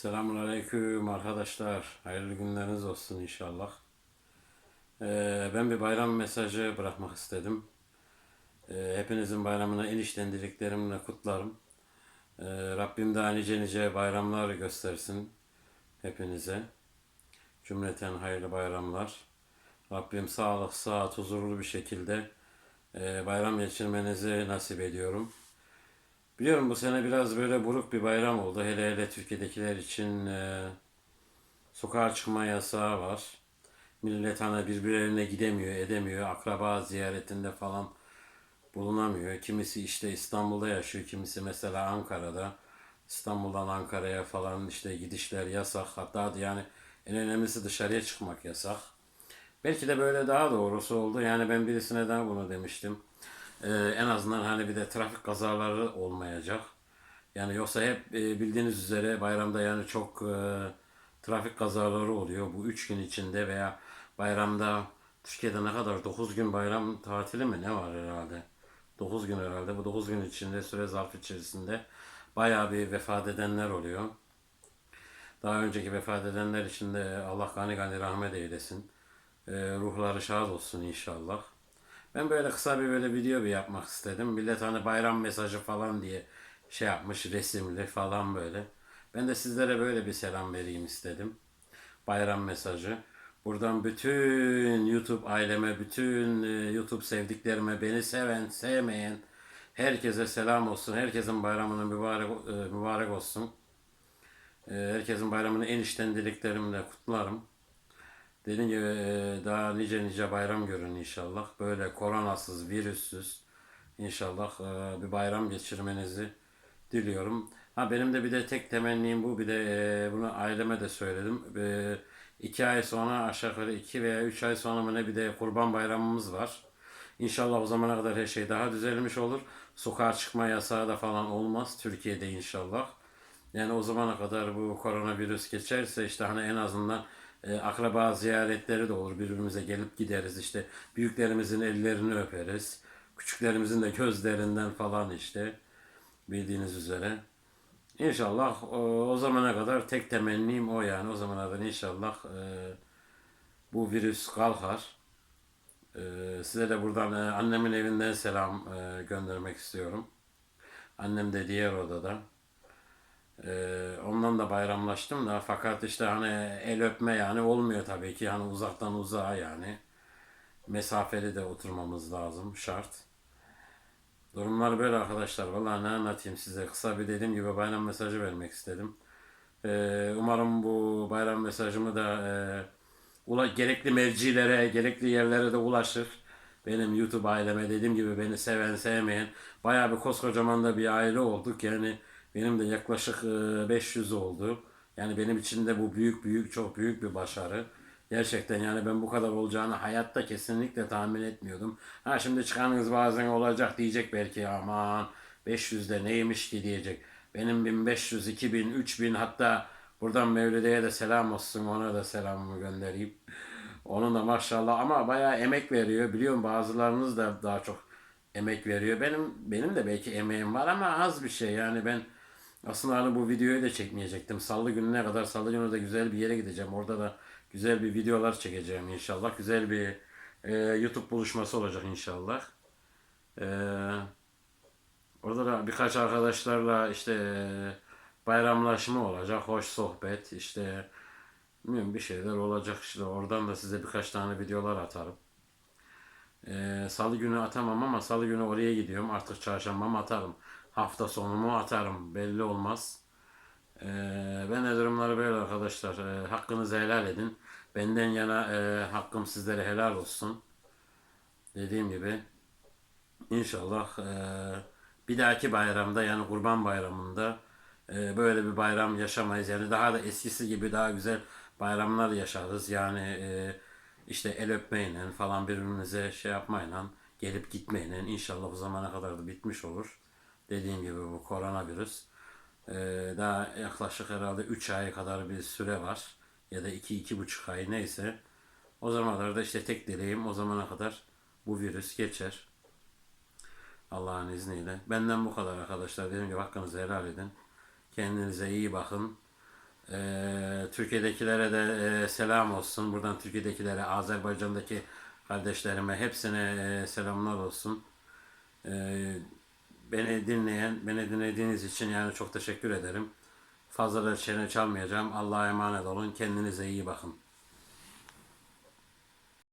Selamünaleyküm arkadaşlar. Hayırlı günleriniz olsun inşallah. Ee, ben bir bayram mesajı bırakmak istedim. Ee, hepinizin bayramını en içten dileklerimle kutlarım. Ee, Rabbim daha nice nice bayramlar göstersin hepinize. Cümleten hayırlı bayramlar. Rabbim sağlık, sıhhat, huzurlu bir şekilde e, bayram geçirmenizi nasip ediyorum. Biliyorum bu sene biraz böyle buruk bir bayram oldu. Hele hele Türkiye'dekiler için e, sokağa çıkma yasağı var. Millet hani birbirlerine gidemiyor, edemiyor. Akraba ziyaretinde falan bulunamıyor. Kimisi işte İstanbul'da yaşıyor, kimisi mesela Ankara'da. İstanbul'dan Ankara'ya falan işte gidişler yasak. Hatta yani en önemlisi dışarıya çıkmak yasak. Belki de böyle daha doğrusu oldu. Yani ben birisine daha bunu demiştim. Ee, en azından hani bir de trafik kazaları olmayacak. Yani yoksa hep e, bildiğiniz üzere bayramda yani çok e, trafik kazaları oluyor. Bu üç gün içinde veya bayramda Türkiye'de ne kadar 9 gün bayram tatili mi ne var herhalde? 9 gün herhalde. Bu 9 gün içinde süre zarfı içerisinde bayağı bir vefat edenler oluyor. Daha önceki vefat edenler için de Allah gani gani rahmet eylesin. Ee, ruhları şad olsun inşallah. Ben böyle kısa bir böyle video bir yapmak istedim. Millet hani bayram mesajı falan diye şey yapmış resimli falan böyle. Ben de sizlere böyle bir selam vereyim istedim. Bayram mesajı. Buradan bütün YouTube aileme, bütün e, YouTube sevdiklerime, beni seven, sevmeyen herkese selam olsun. Herkesin bayramının mübarek, e, mübarek olsun. E, Herkesin bayramını en içten dileklerimle kutlarım. Dediğim gibi e, daha nice nice bayram görün inşallah. Böyle koronasız, virüssüz inşallah e, bir bayram geçirmenizi diliyorum. Ha benim de bir de tek temennim bu. Bir de e, bunu aileme de söyledim. İki ay sonra aşağı yukarı iki veya üç ay sonra mı ne bir de kurban bayramımız var. İnşallah o zamana kadar her şey daha düzelmiş olur. Sokağa çıkma yasağı da falan olmaz Türkiye'de inşallah. Yani o zamana kadar bu koronavirüs geçerse işte hani en azından e, akraba ziyaretleri de olur. Birbirimize gelip gideriz işte. Büyüklerimizin ellerini öperiz. Küçüklerimizin de gözlerinden falan işte. Bildiğiniz üzere. İnşallah o, o zamana kadar tek temennim o yani. O zamana kadar inşallah e, bu virüs kalkar. E, size de buradan e, annemin evinden selam e, göndermek istiyorum. Annem de diğer odada. Ee, ondan da bayramlaştım da fakat işte hani el öpme yani olmuyor tabii ki hani uzaktan uzağa yani mesafeli de oturmamız lazım şart. Durumlar böyle arkadaşlar vallahi ne anlatayım size kısa bir dediğim gibi bayram mesajı vermek istedim. Ee, umarım bu bayram mesajımı da e, ula, gerekli mevcilere gerekli yerlere de ulaşır. Benim YouTube aileme dediğim gibi beni seven sevmeyen bayağı bir koskocaman da bir aile olduk yani benim de yaklaşık e, 500 oldu. Yani benim için de bu büyük büyük çok büyük bir başarı. Gerçekten yani ben bu kadar olacağını hayatta kesinlikle tahmin etmiyordum. Ha şimdi çıkanınız bazen olacak diyecek belki aman 500 de neymiş ki diyecek. Benim 1500, 2000, 3000 hatta buradan Mevlide'ye de selam olsun ona da selamımı göndereyim. Onun da maşallah ama bayağı emek veriyor. Biliyorum bazılarınız da daha çok emek veriyor. Benim benim de belki emeğim var ama az bir şey. Yani ben aslında hani bu videoyu da çekmeyecektim. Salı gününe kadar salı günü de güzel bir yere gideceğim. Orada da güzel bir videolar çekeceğim inşallah. Güzel bir e, YouTube buluşması olacak inşallah. E, orada da birkaç arkadaşlarla işte e, bayramlaşma olacak. Hoş sohbet işte bilmiyorum bir şeyler olacak işte. Oradan da size birkaç tane videolar atarım. E, salı günü atamam ama salı günü oraya gidiyorum. Artık çarşamba mı atarım. Hafta sonu mu atarım. Belli olmaz. E, ben de durumları böyle arkadaşlar. E, hakkınızı helal edin. Benden yana e, hakkım sizlere helal olsun. Dediğim gibi inşallah e, bir dahaki bayramda yani kurban bayramında e, böyle bir bayram yaşamayız. Yani daha da eskisi gibi daha güzel bayramlar yaşarız. Yani e, işte el öpmeyle falan birbirimize şey yapmayla gelip gitmeyle inşallah o zamana kadar da bitmiş olur. Dediğim gibi bu koronavirüs. Ee, daha yaklaşık herhalde 3 ay kadar bir süre var. Ya da 2-2,5 ay neyse. O zamana da işte tek dileğim o zamana kadar bu virüs geçer. Allah'ın izniyle. Benden bu kadar arkadaşlar. Dediğim gibi hakkınızı helal edin. Kendinize iyi bakın. Ee, Türkiye'dekilere de e, selam olsun. Buradan Türkiye'dekilere, Azerbaycan'daki kardeşlerime hepsine e, selamlar olsun. Ee, beni dinleyen, beni dinlediğiniz için yani çok teşekkür ederim. Fazla da çene çalmayacağım. Allah'a emanet olun. Kendinize iyi bakın.